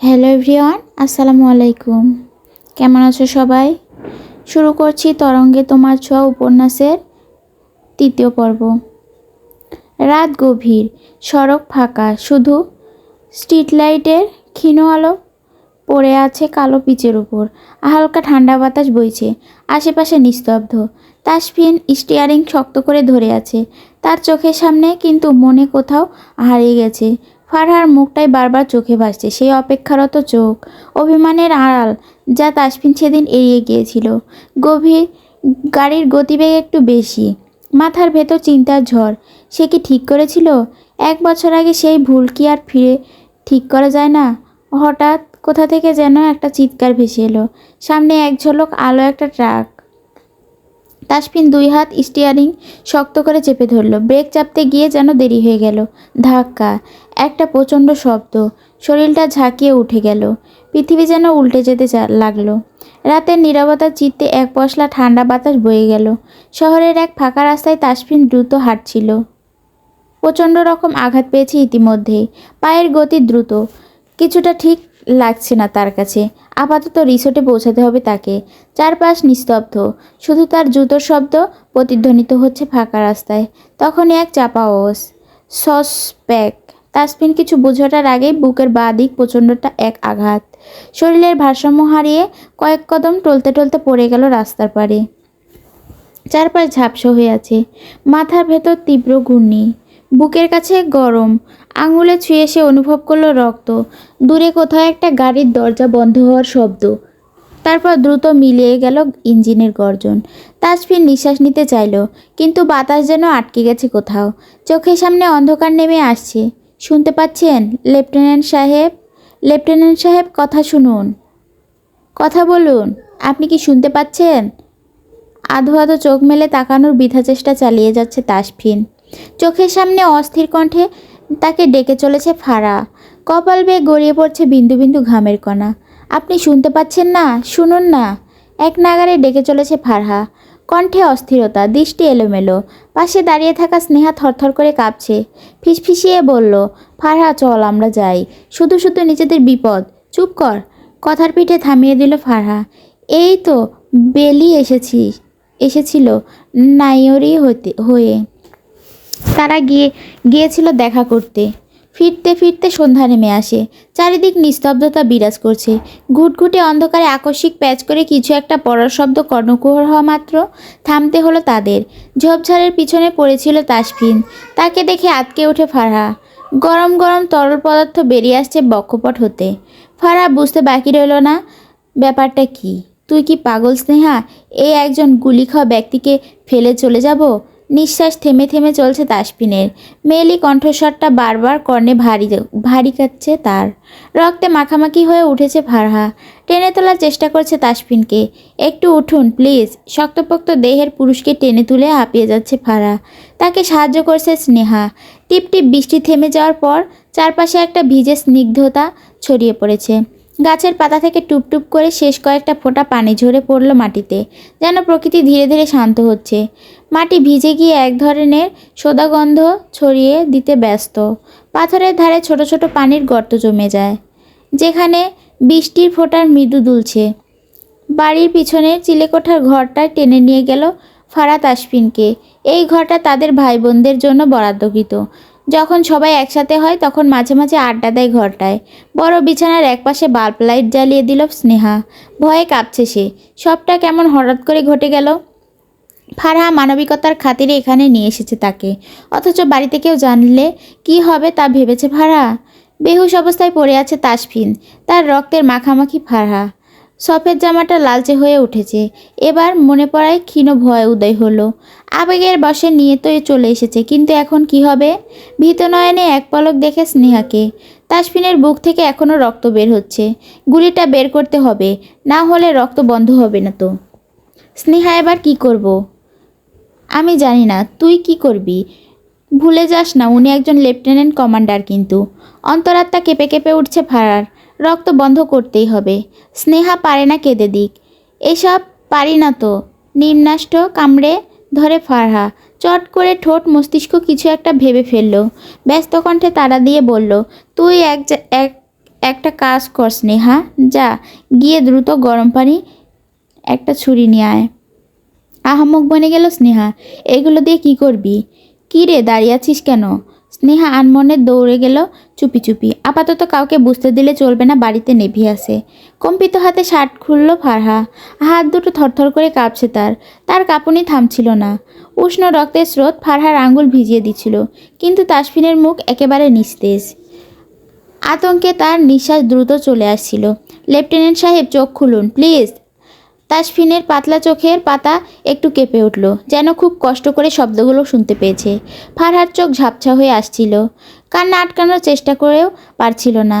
Hello everyone, আসসালামু আলাইকুম। কেমন আছো সবাই? শুরু করছি তরঙ্গে তোমার ছোঁয়া উপন্যাসের তৃতীয় পর্ব। রাত গভীর, সড়ক ফাঁকা, শুধু স্ট্রিট লাইটের ক্ষীণ আলো পড়ে আছে কালো পিচের উপর। হালকা ঠান্ডা বাতাস বইছে, আশেপাশে নিস্তব্ধ। তাসফিন স্টিয়ারিং শক্ত করে ধরে আছে। তার চোখের সামনে কিন্তু মনে কোথাও হারিয়ে গেছে। ফারহার মুখটাই বারবার চোখে ভাসছে। সেই অপেক্ষারত চোখ, অভিমানের আড়াল যা তাসফিন সেদিন এড়িয়ে গিয়েছিল। গভীর গাড়ির গতিবেগ একটু বেশি। মাথার ভেতর চিন্তার ঝড়। সে কি ঠিক করেছিল? এক বছর আগে সেই ভুল কি আর ফিরে ঠিক করা যায় না? হঠাৎ কোথা থেকে যেন একটা চিৎকার ভেসে এলো। সামনে এক ঝলক আলো একটা ট্রাক। তাসফিন দুই হাত স্টিয়ারিং শক্ত করে চেপে ধরলো। ব্রেক চাপতে গিয়ে যেন দেরি হয়ে গেল। ধাক্কা। একটা প্রচণ্ড শব্দ। শরীরটা ঝাঁকিয়ে উঠে গেল। পৃথিবী যেন উল্টে যেতে লাগল। রাতের নীরবতার চিত্তে এক পশলা ঠান্ডা বাতাস বয়ে গেল। শহরের এক ফাঁকা রাস্তায় তাসফিন দ্রুত হাঁটছিল। প্রচণ্ড রকম আঘাত পেয়েছে ইতিমধ্যেই। পায়ের গতি দ্রুত। কিছুটা ঠিক লাগছে না তার কাছে। আপাতত রিসোর্টে পৌঁছাতে হবে তাকে। চারপাশ নিস্তব্ধ। শুধু তার জুতোর শব্দ প্রতিধ্বনিত হচ্ছে ফাঁকা রাস্তায়। তখনই এক চাপা ওস। সস প্যাক তাসপিন কিছু বোঝাটার আগেই বুকের বাঁ দিক প্রচণ্ডটা এক আঘাত। শরীরের ভারসাম্য হারিয়ে কয়েক কদম টলতে টলতে পড়ে গেল রাস্তার পারে চারপাশ ঝাপসা হয়ে আছে। মাথার ভেতর তীব্র ঘূর্ণি। বুকের কাছে গরম। আঙুলে ছুঁয়ে সে অনুভব করল রক্ত। দূরে কোথাও একটা গাড়ির দরজা বন্ধ হওয়ার শব্দ। তারপর দ্রুত মিলিয়ে গেল ইঞ্জিনের গর্জন। তাজফির নিঃশ্বাস নিতে চাইল, কিন্তু বাতাস যেন আটকে গেছে কোথাও। চোখের সামনে অন্ধকার নেমে আসছে। শুনতে পাচ্ছেন, লেফটেন্যান্ট সাহেব? লেফটেন্যান্ট সাহেব, কথা শুনুন। কথা বলুন, আপনি কি শুনতে পাচ্ছেন? আধো আধো চোখ মেলে তাকানোর বৃথা চেষ্টা চালিয়ে যাচ্ছে তাসফিন। চোখের সামনে অস্থির কণ্ঠে তাকে ডেকে চলেছে ফাড়া কপাল বেয়ে গড়িয়ে পড়ছে বিন্দু বিন্দু ঘামের কণা। আপনি শুনতে পাচ্ছেন না? শুনুন না। এক নাগারে ডেকে চলেছে ফারহা। কণ্ঠে অস্থিরতা, দৃষ্টি এলোমেলো। পাশে দাঁড়িয়ে থাকা স্নেহা থরথর করে কাঁপছে। ফিসফিসিয়ে বলল, ফারহা, চল, আমরা যাই। শুধু শুধু নিজেদের বিপদ। চুপ কর। কথার পিঠে থামিয়ে দিল ফারহা। এই তো, বেলি এসেছি, এসেছিল, নাইয়রি হতে, হয়ে। তারা গিয়ে, গিয়েছিল দেখা করতে। ফিরতে ফিরতে সন্ধ্যা নেমে আসে। চারিদিক নিস্তব্ধতা বিরাজ করছে। ঘুটঘুটে অন্ধকারে আকস্মিক প্যাচ করে কিছু একটা পড়ার শব্দ কর্ণকুহর হওয়া মাত্র। থামতে হলো তাদের। ঝোপঝাড়ের পিছনে পড়েছিল তাসফিন। তাকে দেখে আটকে ওঠে ফারহা। গরম গরম তরল পদার্থ বেরিয়ে আসছে বক্ষপট হতে। ফারহা বুঝতে বাকি রইল না, ব্যাপারটা কি? তুই কি পাগল স্নেহা? এই একজন গুলি খাওয়া ব্যক্তিকে ফেলে চলে যাব? নিঃশ্বাস থেমে থেমে চলছে তাসপিনের। মেয়েলি কণ্ঠস্বরটা বারবার কর্ণে ভারী ভারী কাচ্ছে তার। রক্তে মাখামাখি হয়ে উঠেছে ফারহা। টেনে তোলার চেষ্টা করছে তাসপিনকে। একটু উঠুন, প্লিজ। শক্তপোক্ত দেহের পুরুষকে টেনে তুলে হাঁপিয়ে যাচ্ছে ফারহা। তাকে সাহায্য করছে স্নেহা। টিপ টিপ বৃষ্টি থেমে যাওয়ার পর চারপাশে একটা ভিজে স্নিগ্ধতা ছড়িয়ে পড়েছে। গাছের পাতা থেকে টুপটুপ করে শেষ কয়েকটা ফোঁটা পানি ঝরে পড়ল মাটিতে, যেন প্রকৃতি ধীরে ধীরে শান্ত হচ্ছে। মাটি ভিজে গিয়ে এক ধরনের সোদাগন্ধ ছড়িয়ে দিতে ব্যস্ত। পাথরের ধারে ছোট ছোট পানির গর্ত জমে যায়, যেখানে বৃষ্টির ফোঁটার মৃদু দুলছে। বাড়ির পিছনের চিলেকোঠার ঘরটায় টেনে নিয়ে গেল ফারাত আশফিনকে। এই ঘরটা তাদের ভাই বোনদের জন্য বরাদ্দকৃত। যখন সবাই একসাথে হয়, তখন মাঝে মাঝে আড্ডা দেয় ঘরটায়। বড় বিছানার একপাশে বাল্ব লাইট জ্বালিয়ে দিল স্নেহা। ভয়ে কাঁপছে সে। সবটা কেমন হঠাৎ করে ঘটে গেল? ফারহা মানবিকতার খাতিরে এখানে নিয়ে এসেছে তাকে। অথচ বাড়িতে কেউ জানলে কি হবে তা ভেবেছে ফারহা? বেহুশ অবস্থায় পড়ে আছে তাসফিন। তার রক্তের মাখামাখি ফারহা। সফেদ জামাটা লালচে হয়ে উঠেছে। এবার মনে পড়ায় ক্ষীণ ভয় উদয় হলো। আবেগের বসে নিয়ে তো এ চলে এসেছে, কিন্তু এখন কি হবে? ভীত নয়নে এক পলক দেখে স্নেহাকে। তাসফিনের বুক থেকে এখনও রক্ত বের হচ্ছে। গুলিটা বের করতে হবে, না হলে রক্ত বন্ধ হবে না তো। স্নেহা, এবার কি করব? আমি জানি না, তুই কি করবি? ভুলে যাস না, উনি একজন লেফটেন্যান্ট কমান্ডার কিন্তু। অন্তরাত্মা কেঁপে কেঁপে উঠছে ফারার। রক্ত বন্ধ করতেই হবে। স্নেহা পারে না কেঁদে দিক। এসব পারি না তো। নিম্নাষ্ট কামড়ে ধরে ফারহা। চট করে ঠোঁট মস্তিষ্ক কিছু একটা ভেবে ফেলল। ব্যস্ত কণ্ঠে তারা দিয়ে বলল, তুই এক এক, একটা কাজ কর স্নেহা। যা, গিয়ে দ্রুত গরম পানি, একটা ছুরি নিয়ে আয়। আহাম্মক বনে গেল স্নেহা। এগুলো দিয়ে কি করবি? কী রে, দাঁড়িয়ে আছিস কেন? স্নেহা আনমনে দৌড়ে গেল চুপি চুপি। আপাতত কাউকে বুঝতে দিলে চলবে না বাড়িতে নেভি আছে। কম্পিত হাতে শার্ট খুলল ফারহা। হাত দুটো থরথর করে কাঁপছে তার। তার কাঁপুনি থামছিল না। উষ্ণ রক্তের স্রোত ফারহার আঙ্গুল ভিজিয়ে দিছিল কিন্তু তাসফিনের মুখ একেবারে নিস্তেজ। আতঙ্কে তার নিঃশ্বাস দ্রুত চলে আসছিল। লেফটেন্যান্ট সাহেব চোখ খুলুন, প্লিজ। তাসফিনের পাতলা চোখের পাতা একটু কেঁপে উঠল, যেন খুব কষ্ট করে শব্দগুলো শুনতে পেয়েছে। ফারহার চোখ ঝাপছা হয়ে আসছিল। কান্না আটকানোর চেষ্টা করেও পারছিল না।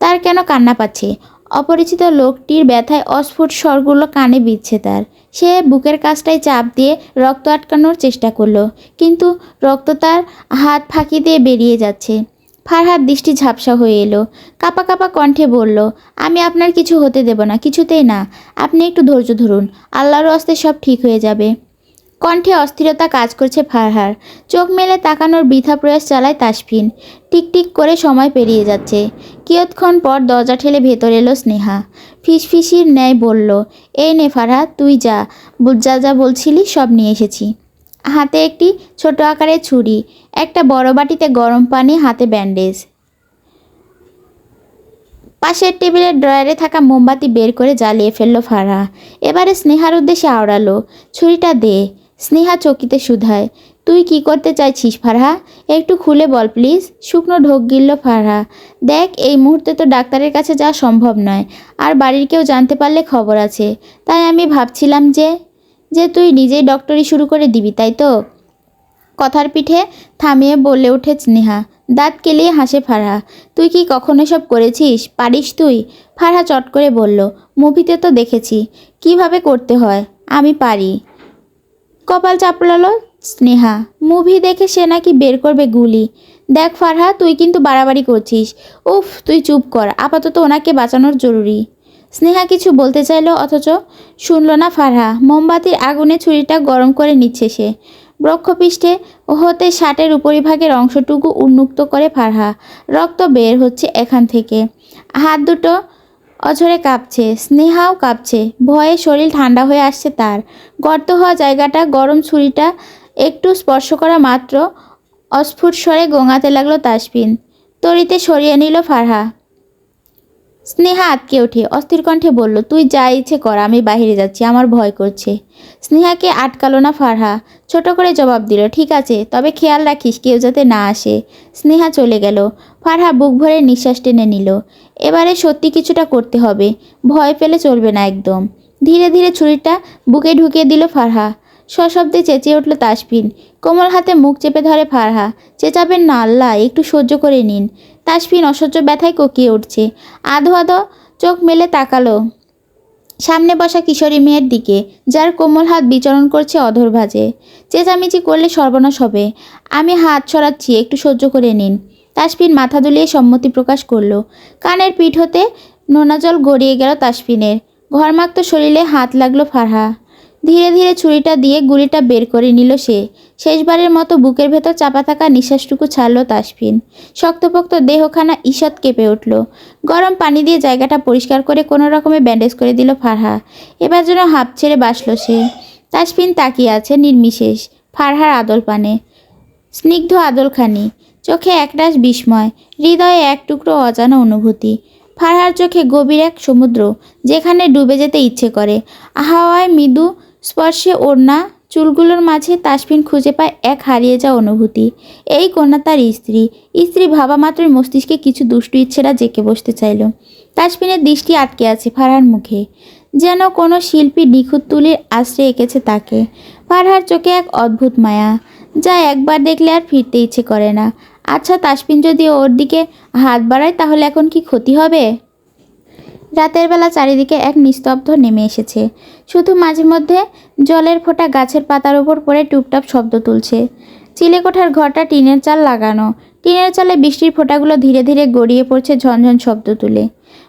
তার কেন কান্না পাচ্ছে? অপরিচিত লোকটির ব্যথায় অস্ফুট স্বরগুলো কানে বিচ্ছে তার। সে বুকের কাছটায় চাপ দিয়ে রক্ত আটকানোর চেষ্টা করল, কিন্তু রক্ত তার হাত ফাঁকি দিয়ে বেরিয়ে যাচ্ছে। ফারহার দৃষ্টি ঝাপসা হয়ে এলো। কাপা কাপা কণ্ঠে বলল, আমি আপনার কিছু হতে দেব না, কিছুতেই না। আপনি একটু ধৈর্য ধরুন, আল্লাহর অস্তে সব ঠিক হয়ে যাবে। কণ্ঠে অস্থিরতা কাজ করছে ফারহার। চোখ মেলে তাকানোর বৃথা প্রয়াস চালায় তাসফিন। টিকটিক করে সময় পেরিয়ে যাচ্ছে। কিয়ৎক্ষণ পর দরজা ঠেলে ভেতর এলো স্নেহা। ফিসফিসির ন্যায় বলল, এই নে ফারহা তুই যা। যা যা বলছিলি সব নিয়ে এসেছি। হাতে একটি ছোট আকারের ছুরি, একটা বড় বাটিতে গরম পানি, হাতে ব্যান্ডেজ। পাশের টেবিলের ড্রয়ারে থাকা মোমবাতি বের করে জ্বালিয়ে ফেলল ফারহা এবারে স্নেহার উদ্দেশ্যে আওড়ালো, ছুরিটা দে, স্নেহা চকিতে শুধায়। তুই কি করতে চাইছিস ফারহা? একটু খুলে বল প্লিজ। শুকনো ঢোক গিলল ফারহা। দেখ, এই মুহূর্তে তো ডাক্তারের কাছে যাওয়া সম্ভব নয়, আর বাড়ির কেউ জানতে পারলে খবর আছে। তাই আমি ভাবছিলাম যে যে তুই নিজেই ডক্টরি শুরু করে দিবি, তাই তো? কথার পিঠে থামিয়ে বলে ওঠে স্নেহা। দাঁত কেলিয়ে হাসে ফারহা। তুই কি কখনো সব করেছিস? পারিস তুই? ফারহা চট করে বলল, মুভিতে তো দেখেছি। কীভাবে করতে হয়? আমি পারি। কপাল চাপড়ালো স্নেহা। মুভি দেখে সে নাকি বের করবে গুলি। দেখ ফারহা, তুই কিন্তু বাড়াবাড়ি করছিস। উফ, তুই চুপ কর। আপাতত ওনাকে বাঁচানোর জরুরি। স্নেহা কিছু বলতে চাইলো অথচ শুনল না ফারহা। মোমবাতির আগুনে ছুরিটা গরম করে নিচ্ছে সে। বক্ষপৃষ্ঠে হতে শার্টের উপরিভাগের অংশটুকু উন্মুক্ত করে ফারহা। রক্ত বের হচ্ছে এখান থেকে। হাত দুটো অঝরে কাঁপছে। স্নেহাও কাঁপছে। ভয়ে শরীর ঠান্ডা হয়ে আসছে তার। গর্ত হওয়া জায়গাটা, গরম ছুরিটা একটু স্পর্শ করা মাত্র অস্ফুট স্বরে গোঙাতে লাগল তাসপিন। তরিতে সরিয়ে নিল ফারহা। স্নেহা আটকে ওঠে অস্থির কণ্ঠে বলল, তুই যা ইচ্ছে কর, আমি বাইরে যাচ্ছি, আমার ভয় করছে। স্নেহাকে আটকালো না ফারহা, ছোট করে জবাব দিল, ঠিক আছে, তবে খেয়াল রাখিস, কেউ যাতে না আসে। স্নেহা চলে গেল। ফারহা বুক ভরে নিঃশ্বাস টেনে নিল, এবারে সত্যি কিছুটা করতে হবে, ভয় পেলে চলবে না একদম। ধীরে ধীরে ছুরিটা বুকে ঢুকিয়ে দিল ফারহা, সশব্দে চেঁচিয়ে উঠল তাসফিন কোমল হাতে মুখ চেপে ধরে ফারহা, চেঁচাবেন না, আল্লাহ, একটু সহ্য করে নিন। তাসফিন অসহ্য ব্যথায় কোকিয়ে উঠছে। আধো আধো চোখ মেলে তাকালো। সামনে বসা কিশোরী মেয়ের দিকে, যার কোমল হাত বিচরণ করছে অধর ভাজে। চেঁচামেচি করলে সর্বনাশ হবে। আমি হাত ছড়াচ্ছি একটু সহ্য করে নিন। তাসফিন মাথা দুলিয়ে সম্মতি প্রকাশ করল। কানের পিঠ হতে নোনা জল গড়িয়ে গেল তাসফিনের। ঘরমাক্ত শরীরে হাত লাগল ফারহা। ধীরে ধীরে ছুরিটা দিয়ে গুলিটা বের করে নিল সে। শেষবারের মতো বুকের ভেতর চাপা থাকা নিঃশ্বাসটুকু ছাড়লো তাসফিন। শক্তপোক্ত দেহখানা ঈষৎ কেঁপে উঠল। গরম পানি দিয়ে জায়গাটা পরিষ্কার করে কোনো রকমে ব্যান্ডেজ করে দিল ফারহা। এবার যেন হাঁপ ছেড়ে বাসলো সে। তাসফিন তাকিয়ে আছে নির্মিশেষ ফারহার আদল পানে। স্নিগ্ধ আদলখানি। চোখে একরাশ বিস্ময়, হৃদয়ে এক টুকরো অজানা অনুভূতি। ফারহার চোখে গভীর এক সমুদ্র, যেখানে ডুবে যেতে ইচ্ছে করে। হাওয়ায় মৃদু স্পর্শে ওড়না, চুলগুলোর মাঝে তাসফিন খুঁজে পায় এক হারিয়ে যাওয়া অনুভূতি। এই কন্যা তার স্ত্রী। স্ত্রী ভাবা মাত্রই মস্তিষ্কে কিছু দুষ্টু ইচ্ছেরা জেঁকে বসতে চাইল। তাসফিনের দৃষ্টি আটকে আছে ফারহার মুখে। যেন কোনো শিল্পী নিখুঁত তুলির আশ্রে এঁকেছে তাকে। ফারহার চোখে এক অদ্ভুত মায়া, যা একবার দেখলে আর ফিরতে ইচ্ছে করে না। আচ্ছা তাসফিন যদি ওর দিকে হাত বাড়ায়, তাহলে এখন কি ক্ষতি হবে? রাতের বেলা চারিদিকে এক নিস্তব্ধ নেমে এসেছে। শুধু মাঝে মধ্যে জলের ফোঁটা গাছের পাতার উপর পড়ে টুপটাপ শব্দ তুলছে। চিলেকোঠার ঘরটা টিনের চাল লাগানো। টিনের চালে বৃষ্টির ফোঁটাগুলো ধীরে ধীরে গড়িয়ে পড়ছে ঝনঝন শব্দ তুলে।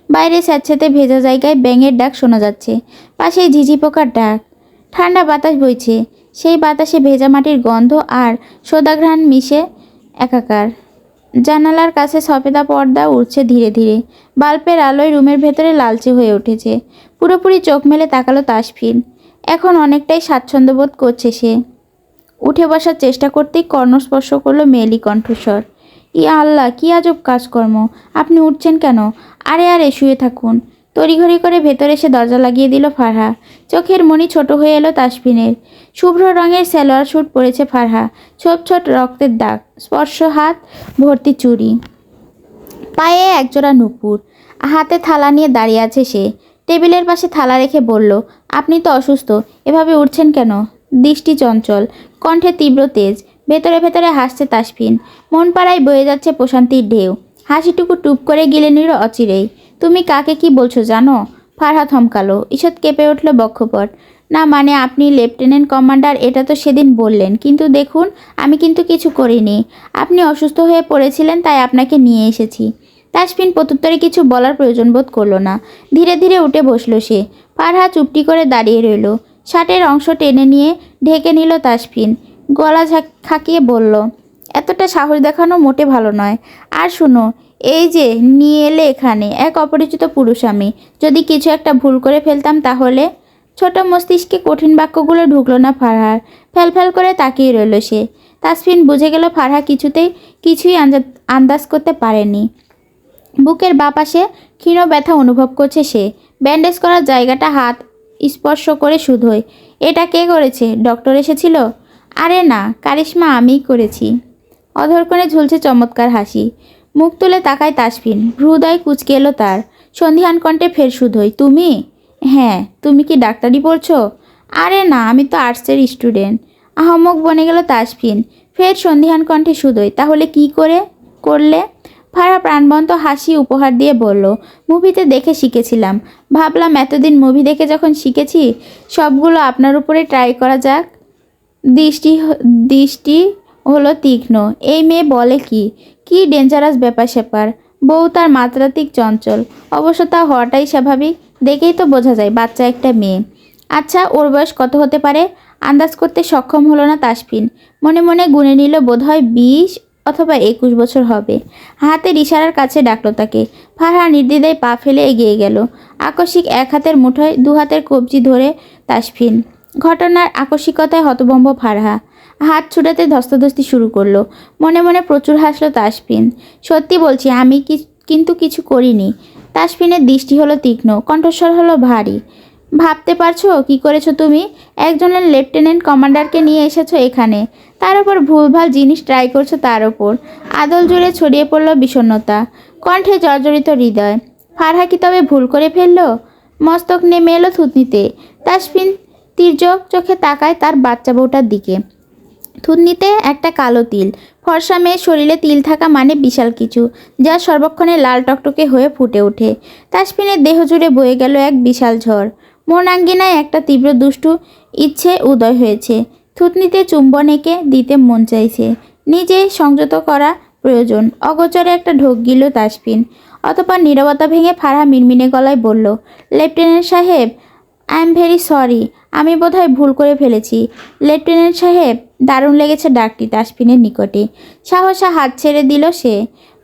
বাইরে স্যাঁতস্যাঁতে ভেজা জায়গায় ব্যাঙের ডাক শোনা যাচ্ছে। পাশেই ঝিঝি পোকার ডাক। ঠান্ডা বাতাস বইছে। সেই বাতাসে ভেজা মাটির গন্ধ আর সোদাঘ্রাণ মিশে একাকার। জানালার কাছে সফেদা পর্দা উঠছে ধীরে ধীরে। বাল্বের আলোয় রুমের ভেতরে লালচে হয়ে উঠেছে। পুরোপুরি চোখ মেলে তাকালো তাসফিন। এখন অনেকটাই স্বাচ্ছন্দ্য বোধ করছে সে। উঠে বসার চেষ্টা করতেই কর্ণস্পর্শ করল মেয়েলি কণ্ঠস্বর। ই আল্লাহ, কী আজব কাজকর্ম। আপনি উঠছেন কেন? আরে আরে, শুয়ে থাকুন। তড়িঘড়ি করে ভেতরে এসে দরজা লাগিয়ে দিল ফারহা। চোখের মনি ছোট হয়ে এলো তাসফিনের শুভ্র রঙের সালোয়ার স্যুট পরেছে ফারহা। ছোট ছোট রক্তের দাগ, স্পর্শ হাত, ভর্তি চুড়ি। পায়ে একজোড়া নুপুর। হাতে থালা নিয়ে দাঁড়িয়ে আছে সে। টেবিলের পাশে থালা রেখে বলল, আপনি তো অসুস্থ, এভাবে উঠছেন কেন? দৃষ্টি চঞ্চল, কণ্ঠে তীব্র তেজ। ভেতরে ভেতরে হাসছে তাসফিন। মন পাড়ায় বয়ে যাচ্ছে প্রশান্তির ঢেউ। হাসিটুকু টুপ করে গিলে নিল অচিরেই। তুমি কাকে কি বলছো জানো? ফারহা থমকালো ঈষৎ কেঁপে উঠল বক্ষপট। না মানে আপনি লেফটেন্যান্ট কমান্ডার, এটা তো সেদিন বললেন। কিন্তু দেখুন, আমি কিন্তু কিছু করিনি। আপনি অসুস্থ হয়ে পড়েছিলেন, তাই আপনাকে নিয়ে এসেছি। তাসফিন প্রত্যুত্তরে কিছু বলার প্রয়োজন বোধ করল না। ধীরে ধীরে উঠে বসল সে। ফারহা চুপটি করে দাঁড়িয়ে রইল। শার্টের অংশ টেনে নিয়ে ঢেকে নিল তাসফিন। গলা খাকিয়ে বলল, এতটা সাহস দেখানো মোটে ভালো নয়। আর শোনো এই যে, নিয়ে এলে এখানে, এক অপরিচিত পুরুষ আমি। যদি কিছু একটা ভুল করে ফেলতাম তাহলে? ছোট মস্তিষ্কে কঠিন বাক্যগুলো ঢুকলো না ফারহার। ফ্যাল ফ্যাল করে তাকিয়ে রইল সে। তাসফিন বুঝে গেল ফারহা কিছুতেই কিছুই আন্দাজ করতে পারেনি। বুকের বাঁ পাশে ক্ষীণ ব্যথা অনুভব করছে সে। ব্যান্ডেজ করার জায়গাটা হাত স্পর্শ করে শুধোয়। এটা কে করেছে? ডক্টর এসেছিল? আরে না, কারিশ্মা আমিই করেছি। অধরকণে ঝুলছে চমৎকার হাসি। মুখ তুলে তাকায় তাসফিন। ভ্রুদয় কুচকে এলো তার। সন্ধিহান কণ্ঠে ফের শুধোই তুমি? হ্যাঁ তুমি কি ডাক্তারি পড়ছো? আরে না, আমি তো আর্টসের স্টুডেন্ট। আহমক বনে গেল তাসফিন। ফের সন্ধিহান কণ্ঠে শুধোই তাহলে কি করে, করলে? ফারা প্রাণবন্ত হাসি উপহার দিয়ে বলল, মুভিতে দেখে শিখেছিলাম। ভাবলাম এতদিন মুভি দেখে যখন শিখেছি, সবগুলো আপনার উপরে ট্রাই করা যাক। দৃষ্টি দৃষ্টি হলো তীক্ষ্ণ। এই মেয়ে বলে কি? কি ডেঞ্জারাস ব্যাপার স্যাপার? বউ তার মাত্রাতিক চঞ্চল। অবশ্য তা হওয়াটাই স্বাভাবিক, দেখেই তো বোঝা যায় বাচ্চা একটা মেয়ে। আচ্ছা ওর বয়স কত হতে পারে? আন্দাজ করতে সক্ষম হলো না তাসফিন। মনে মনে গুনে নিল, বোধহয় বিশ অথবা একুশ বছর হবে। হাতের ইশারার কাছে ডাকলো তাকে। ফারহা নির্দ্বিধায় পা ফেলে এগিয়ে গেল। আকস্মিক এক হাতের মুঠোয় দু হাতের কবজি ধরে তাসফিন। ঘটনার আকস্মিকতায় হতভম্ব ফারহা। হাত ছুটাতে ধস্তাধস্তি শুরু করল। মনে মনে প্রচুর হাসলো তাসপিন সত্যি বলছি, আমি কি, কিন্তু কিছু করিনি। তাসপিনের দৃষ্টি হলো তীক্ষ্ণ, কণ্ঠস্বর হলো ভারী। ভাবতে পারছ কি করেছ তুমি? একজনের লেফটেন্যান্ট কমান্ডারকে নিয়ে এসেছ এখানে। তার উপর ভুলভাল জিনিস ট্রাই করছ তার ওপর। আদল জুড়ে ছড়িয়ে পড়ল বিষণ্ণতা। কণ্ঠে জর্জরিত হৃদয়। ফারহা কি তবে ভুল করে ফেলল? মস্তক নেমে এলো থুতনিতে। তাসপিন তির্যক চোখে তাকায় তার বাচ্চা বউটার দিকে। থুতনিতে একটা কালো তিল। ফর্সা মেয়ের শরীরে তিল থাকা মানে বিশাল কিছু, যা সর্বক্ষণে লাল টকটকে হয়ে ফুটে ওঠে। তাসফিনের দেহ জুড়ে বয়ে গেল এক বিশাল ঝড়। মন আঙ্গিনায় একটা তীব্র দুষ্টু ইচ্ছে উদয় হয়েছে। থুতনিতে চুম্বন এঁকে দিতে মন চাইছে। নিজে সংযত করা প্রয়োজন। অগোচরে একটা ঢোক গিল তাসফিন অতপর নীরবতা ভেঙে ফারহা মিনমিনে গলায় বলল, লেফটেন্যান্ট সাহেব, আই এম ভেরি সরি। আমি বোধহয় ভুল করে ফেলেছি। লেফটেন্যান্ট সাহেব, দারুণ লেগেছে ডাকটি তাসফিনের নিকটে। সাহসা হাত ছেড়ে দিল সে।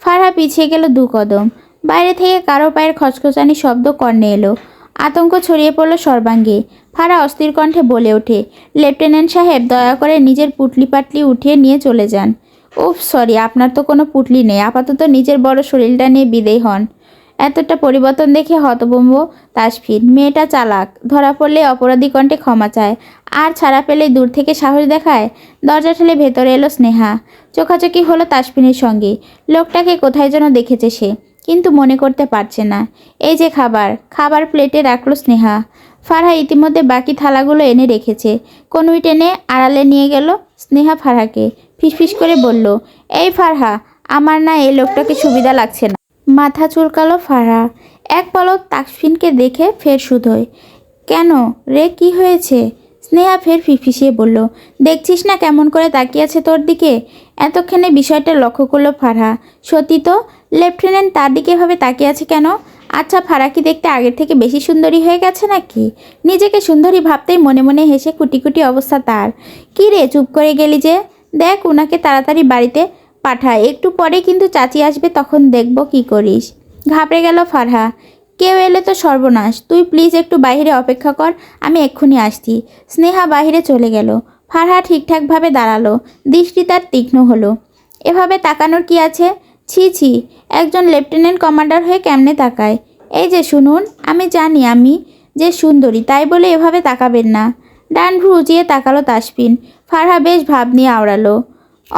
ফারহা পিছিয়ে গেল দু কদম। বাইরে থেকে কারও পায়ের খচখচানি শব্দ কর্ণে এলো। আতঙ্ক ছড়িয়ে পড়ল সর্বাঙ্গে। ফারা অস্থির কণ্ঠে বলে ওঠে, লেফটেন্যান্ট সাহেব, দয়া করে নিজের পুটলি পাটলি উঠিয়ে নিয়ে চলে যান। উফ, সরি, আপনার তো কোনো পুটলি নেই। আপাতত নিজের বড় শরীরটা নিয়ে বিদেয় হন। এতটা পরিবর্তন দেখে হতভম্ব তাসফিন মেয়েটা চালাক, ধরা পড়লে অপরাধী কণ্ঠে ক্ষমা চায়, আর ছাড়া পেলে দূর থেকে সাহস দেখায়। দরজা ঠেলে ভেতরে এলো স্নেহা। চোখাচোখি হলো তাসফিনের সঙ্গে। লোকটাকে কোথায় যেন দেখেছে সে, কিন্তু মনে করতে পারছে না। এই যে খাবার খাবার প্লেটে রাখল স্নেহা। ফারহা ইতিমধ্যে বাকি থালাগুলো এনে রেখেছে। কনুই টেনে আড়ালে নিয়ে গেল স্নেহা ফারহাকে। ফিসফিস করে বলল, এই ফারহা, আমার না এই লোকটাকে সুবিধা লাগছে না। মাথা চুলকালো ফারহা এক পলক তাকফিনকে দেখে ফের শুধোয় কেন রে, কি হয়েছে? স্নেহা ফের ফিসফিসিয়ে বলল, দেখছিস না কেমন করে তাকিয়ে আছে তোর দিকে? এতক্ষণে বিষয়টা লক্ষ্য করল ফারহা। সত্যি তো, লেফটেন্যান্ট তার দিকে এভাবে তাকিয়ে আছে কেন? আচ্ছা ফারা কি দেখতে আগের থেকে বেশি সুন্দরী হয়ে গেছে নাকি? নিজেকে সুন্দরী ভাবতেই মনে মনে হেসে কুটি কুটি অবস্থা তার। কী রে, চুপ করে গেলি যে? দেখ ওনাকে তাড়াতাড়ি বাড়িতে পাঠা একটু পরে কিন্তু চাচি আসবে, তখন দেখব কি করিস। ঘাবড়ে গেল ফারহা। কেউ এলে তো সর্বনাশ। তুই প্লিজ একটু বাইরে অপেক্ষা কর, আমি এক্ষুনি আসছি। স্নেহা বাইরে চলে গেল। ফারহা ঠিকঠাকভাবে দাঁড়াল। দৃষ্টি তার তীক্ষ্ণ হলো। এভাবে তাকানোর কি আছে? ছি ছি, একজন লেফটেন্যান্ট কমান্ডার হয়ে কেমনে তাকায়? এই যে শুনুন, আমি জানি আমি যে সুন্দরী, তাই বলে এভাবে তাকাবেন না। ডান ভ্রু উঁচিয়ে তাকালো তাসপিন ফারহা বেশ ভাব নিয়ে আওড়ালো।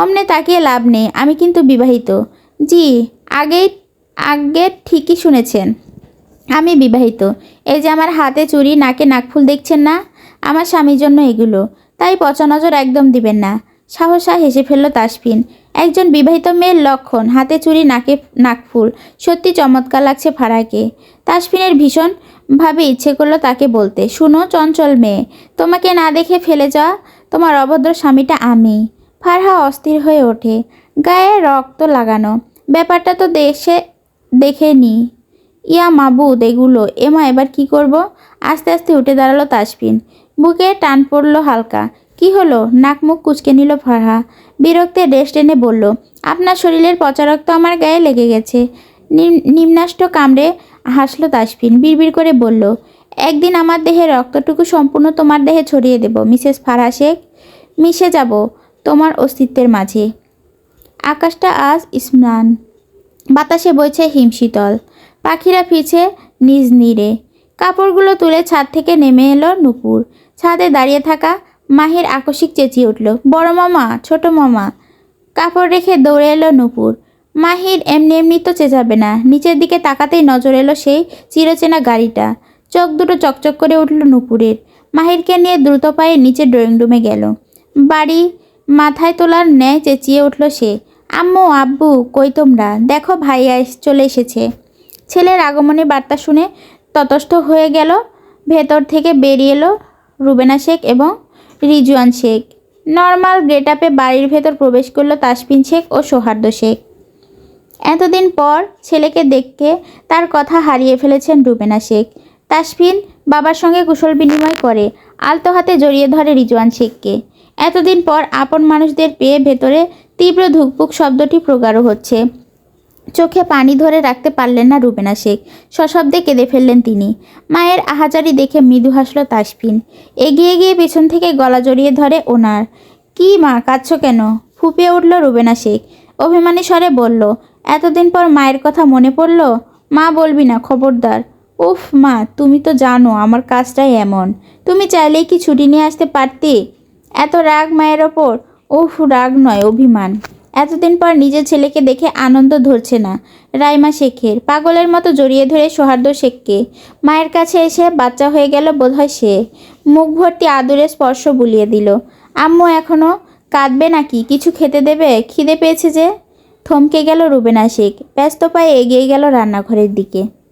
অমনে তাকিয়ে লাভ নেই, আমি কিন্তু বিবাহিত। জি আগেই আগে ঠিকই শুনেছেন। আমি বিবাহিত। এই যে আমার হাতে চুড়ি নাকে নাকফুল দেখছেন না? আমার স্বামীর জন্য এগুলো। তাই পচা নজর একদম দিবেন না। সাহসা হেসে ফেলল তাসপিন একজন বিবাহিত মেয়ের লক্ষণ, হাতে চুড়ি নাকে নাকফুল। সত্যি চমৎকার লাগছে ফারাকে। তাসপিনের ভীষণ ভাবে ইচ্ছে করল তাকে বলতে। শুনো, চঞ্চল মেয়ে, তোমাকে না দেখে ফেলে যাওয়া তোমার অভদ্র স্বামীটা আমি। ফারহা অস্থির হয়ে ওঠে। গায়ে রক্ত লাগানো। ব্যাপারটা তো দেশে দেখে নি। ইয়া মাবুদ, এগুলো। এমা, এবার কি করব? আস্তে আস্তে উঠে দাঁড়াল তাসপিন। বুকে টান পড়ল হালকা। কি হলো? নাক মুখ কুচকে নিল ফারহা। বিরক্তে ড্রেস টেনে বলল, আপনার শরীরের পচা রক্ত আমার গায়ে লেগে গেছে। নিম- নিম্নাষ্ট কামড়ে হাসলো তাসপিন। বিড়বিড় করে বলল, একদিন আমার দেহে রক্তটুকু সম্পূর্ণ তোমার দেহে ছড়িয়ে দেব। মিসেস ফারহা শেখ, মিশে যাব। তোমার অস্তিত্বের মাঝে। আকাশটা আজ স্নান। বাতাসে বইছে হিমশীতল পাখিরা ফিরছে নিজ নীড়ে। কাপড়গুলো তুলে ছাদ থেকে নেমে এলো নুপুর। ছাদে দাঁড়িয়ে থাকা মাহির আকস্মিক চেঁচিয়ে উঠল, বড় মামা, ছোট মামা। কাপড় রেখে দৌড়ে এলো নুপুর। মাহির এমনি এমনি তো চেঁচাবে না। নিচের দিকে তাকাতেই নজর এলো সেই চিরচেনা গাড়িটা। চোখ দুটো চকচক করে উঠল নুপুরের। মাহিরকে নিয়ে দ্রুত পায়ে নিচে ড্রয়িং রুমে গেল। বাড়ি মাথায় তোলার ন্যায় চেঁচিয়ে উঠল সে। আম্মু, আব্বু, কই তোমরা? দেখো ভাইয়া চলে এসেছে। ছেলের আগমনের বার্তা শুনে ততস্থ হয়ে গেল। ভেতর থেকে বেরিয়ে এলো রুবেনা শেখ এবং রিজওয়ান শেখ। নর্মাল গেট আপে বাড়ির ভেতর প্রবেশ করল তাসপিন শেখ ও সৌহার্দ্য শেখ। এতদিন পর ছেলেকে দেখে তার কথা হারিয়ে ফেলেছেন রুবেনা শেখ। তাসফিন বাবার সঙ্গে কুশল বিনিময় করে, আলতো হাতে জড়িয়ে ধরে রিজওয়ান শেখকে। এতদিন পর আপন মানুষদের পেয়ে ভেতরে তীব্র ধুকপুক শব্দটি প্রগাঢ় হচ্ছে। চোখে পানি ধরে রাখতে পারলেন না রুবেনা শেখ। সশব্দে কেঁদে ফেললেন তিনি। মায়ের আহাজারি দেখে মৃদু হাসল তাসফিন। এগিয়ে গিয়ে পেছন থেকে গলা জড়িয়ে ধরে ওনার। কি মা, কাঁদছ কেন? ফুপিয়ে উঠল রুবেনা শেখ। অভিমানী স্বরে বলল, এতদিন পর মায়ের কথা মনে পড়ল? মা বলবি না, খবরদার। উফ মা, তুমি তো জানো আমার কাজটাই এমন। তুমি চাইলেই কি ছুটি নিয়ে আসতে পারতে? এত রাগ মায়ের ওপর? উফ, রাগ নয়, অভিমান। এতদিন পর নিজের ছেলেকে দেখে আনন্দ ধরছে না। রাইমা শেখের, পাগলের মতো জড়িয়ে ধরে সৌহার্দ্য শেখকে। মায়ের কাছে এসে বাচ্চা হয়ে গেল বোধহয় সে। মুখ ভর্তি আদুরে স্পর্শ বুলিয়ে দিল। আম্মু এখনও কাঁদবে নাকি? কিছু খেতে দেবে? খিদে পেয়েছে যে? থমকে গেল রুবেনা শেখ। ব্যস্ত পায়ে এগিয়ে গেল রান্নাঘরের দিকে।